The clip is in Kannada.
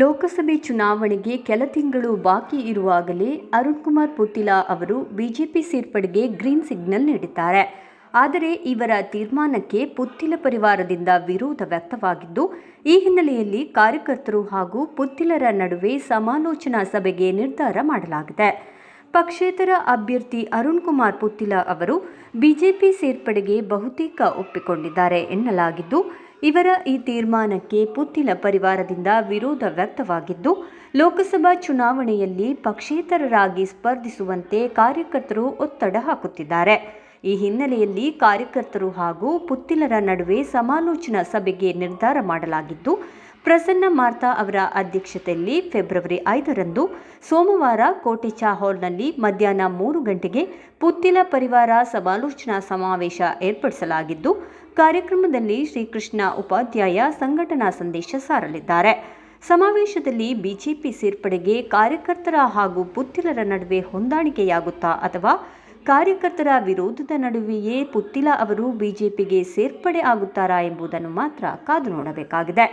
ಲೋಕಸಭೆ ಚುನಾವಣೆಗೆ ಕೆಲ ತಿಂಗಳು ಬಾಕಿ ಇರುವಾಗಲೇ ಅರುಣ್ ಕುಮಾರ್ ಪುತಿಲಾ ಅವರು ಬಿಜೆಪಿ ಸೇರ್ಪಡೆಗೆ ಗ್ರೀನ್ ಸಿಗ್ನಲ್ ನೀಡಿದ್ದಾರೆ. ಆದರೆ ಇವರ ತೀರ್ಮಾನಕ್ಕೆ ಪುತ್ತಿಲ ಪರಿವಾರದಿಂದ ವಿರೋಧ ವ್ಯಕ್ತವಾಗಿದ್ದು, ಈ ಹಿನ್ನೆಲೆಯಲ್ಲಿ ಕಾರ್ಯಕರ್ತರು ಹಾಗೂ ಪುತ್ತಿಲರ ನಡುವೆ ಸಮಾಲೋಚನಾ ಸಭೆಗೆ ನಿರ್ಧಾರ ಮಾಡಲಾಗಿದೆ. ಪಕ್ಷೇತರ ಅಭ್ಯರ್ಥಿ ಅರುಣ್ ಕುಮಾರ್ ಪುತ್ತಿಲ ಅವರು ಬಿಜೆಪಿ ಸೇರ್ಪಡೆಗೆ ಬಹುತೇಕ ಒಪ್ಪಿಕೊಂಡಿದ್ದಾರೆ ಎನ್ನಲಾಗಿದ್ದು ಇವರ ಈ ತೀರ್ಮಾನಕ್ಕೆ ಪುತ್ತಿಲ ಪರಿವಾರದಿಂದ ವಿರೋಧ ವ್ಯಕ್ತವಾಗಿದ್ದು, ಲೋಕಸಭಾ ಚುನಾವಣೆಯಲ್ಲಿ ಪಕ್ಷೇತರರಾಗಿ ಸ್ಪರ್ಧಿಸುವಂತೆ ಕಾರ್ಯಕರ್ತರು ಒತ್ತಡ ಹಾಕುತ್ತಿದ್ದಾರೆ. ಈ ಹಿನ್ನೆಲೆಯಲ್ಲಿ ಕಾರ್ಯಕರ್ತರು ಹಾಗೂ ಪುತ್ತಿಲರ ನಡುವೆ ಸಮಾಲೋಚನಾ ಸಭೆಗೆ ನಿರ್ಧಾರ ಮಾಡಲಾಗಿದ್ದು ಪ್ರಸನ್ನ ಮಾರ್ತಾ ಅವರ ಅಧ್ಯಕ್ಷತೆಯಲ್ಲಿ ಫೆಬ್ರವರಿ ಐದರಂದು ಸೋಮವಾರ ಕೋಟೆಚಾ ಹಾಲ್ನಲ್ಲಿ ಮಧ್ಯಾಹ್ನ ಮೂರು ಗಂಟೆಗೆ ಪುತ್ತಿಲ ಪರಿವಾರ ಸಮಾಲೋಚನಾ ಸಮಾವೇಶ ಏರ್ಪಡಿಸಲಾಗಿದ್ದು, ಕಾರ್ಯಕ್ರಮದಲ್ಲಿ ಶ್ರೀಕೃಷ್ಣ ಉಪಾಧ್ಯಾಯ ಸಂಘಟನಾ ಸಂದೇಶ ಸಾರಲಿದ್ದಾರೆ. ಸಮಾವೇಶದಲ್ಲಿ ಬಿಜೆಪಿ ಸೇರ್ಪಡೆಗೆ ಕಾರ್ಯಕರ್ತರ ಹಾಗೂ ಪುತ್ತಿಲರ ನಡುವೆ ಹೊಂದಾಣಿಕೆಯಾಗುತ್ತಾ ಅಥವಾ ಕಾರ್ಯಕರ್ತರ ವಿರೋಧದ ನಡುವೆಯೇ ಪುತ್ತಿಲ ಅವರು ಬಿಜೆಪಿಗೆ ಸೇರ್ಪಡೆ ಆಗುತ್ತಾರಾ ಎಂಬುದನ್ನು ಮಾತ್ರ ಕಾದು ನೋಡಬೇಕಾಗಿದೆ.